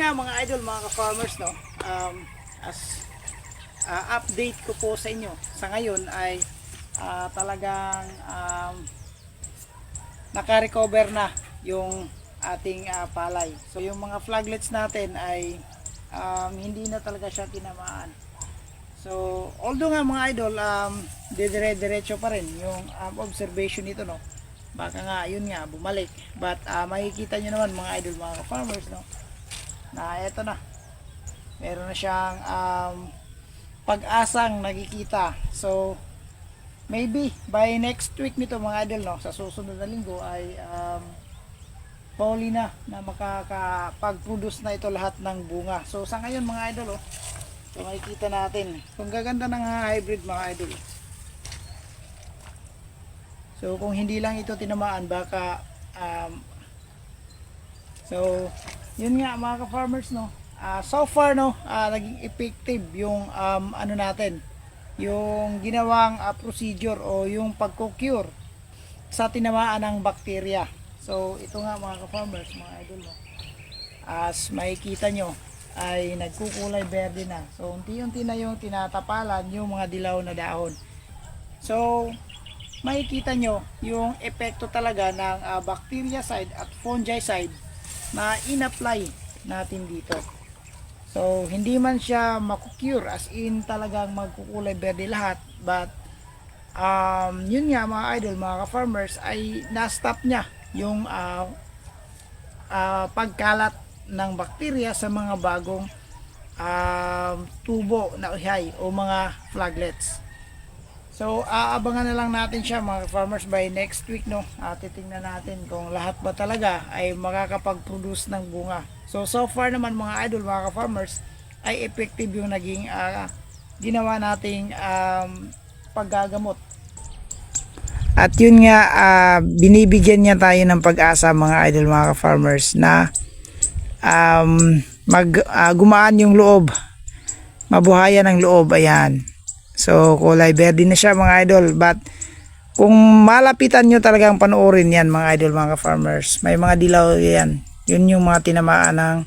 nga mga idol, mga ka-farmers, no, um, as ah, update ko po sa inyo, sa ngayon ay ah, talagang um, naka-recover na yung ating ah, palay. So yung mga flaglets natin ay um, hindi na talaga siya tinamaan. So, although nga mga idol, um, dire-diretso pa rin yung um, observation nito, no? Baka nga, yun nga, bumalik. But, ah, makikita nyo naman mga idol, mga farmers, no? Na eto na. Meron na siyang um, pag-asang nakikita. So, maybe by next week nito mga idol, no? Sa susunod na linggo ay um, pauli na na makakapag-produce na ito lahat ng bunga. So, sa ngayon mga idol, oh, So makikita natin. Kung gaganda ng hybrid mga idol. So kung hindi lang ito tinamaan baka um, So yun nga mga ka-farmers no. Ah, so far no, ah, naging effective yung um, ano natin, yung ginawang ah, procedure o yung pagko-cure sa tinamaan ng bakterya. So ito nga mga ka-farmers, mga idol no. As makikita nyo, ay nagkukulay berde na. So, unti-unti na yung tinatapalan yung mga dilaw na dahon. So, makikita nyo yung epekto talaga ng ah, bactericide at fungicide na in-apply natin dito. So, hindi man siya makukure as in talagang magkukulay berde lahat. But, um, yun nga mga idol, mga ka-farmers, ay na-stop niya yung ah, ah, pagkalat ng bakterya sa mga bagong um, tubo na uhay o mga flaglets. So, aabangan na lang natin siya mga farmers by next week, no? Uh, titingnan natin kung lahat ba talaga ay makakapag-produce ng bunga. So, so far naman mga idol, mga farmers ay effective yung naging ah, ginawa nating um, paggagamot. At yun nga, ah, binibigyan niya tayo ng pag-asa mga idol, mga farmers na um, mag ah, gumaan yung loob mabuhayan ang loob ayan so kulay verde na siya mga idol. But kung malapitan nyo talagang panoorin yan mga idol mga farmers may mga dilaw yan. Yun yung mga tinamaan ng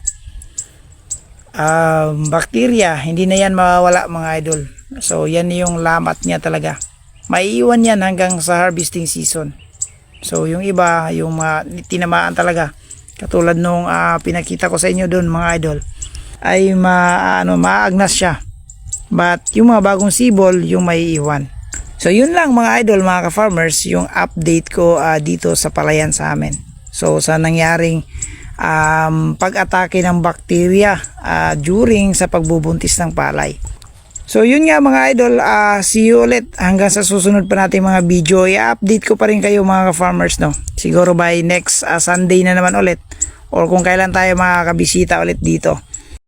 um, bakterya. Hindi na yan mawawala mga idol. So yan yung lamat niya talaga. Maiiwan yan hanggang sa harvesting season. So yung iba yung mga tinamaan talaga. Katulad nung ah, pinakita ko sa inyo doon mga idol ay ma, ano, maagnas siya but yung mga bagong sibol yung may iwan so yun lang mga idol mga ka-farmers yung update ko ah, dito sa palayan sa amin so sa nangyaring um, pag-atake ng bakterya ah, during sa pagbubuntis ng palay So yun nga mga idol, ah, see you ulit hanggang sa susunod pa natin mga video. I-update ko pa rin kayo mga farmers no. Siguro by next ah, Sunday na naman ulit or kung kailan tayo makakabisita ulit dito.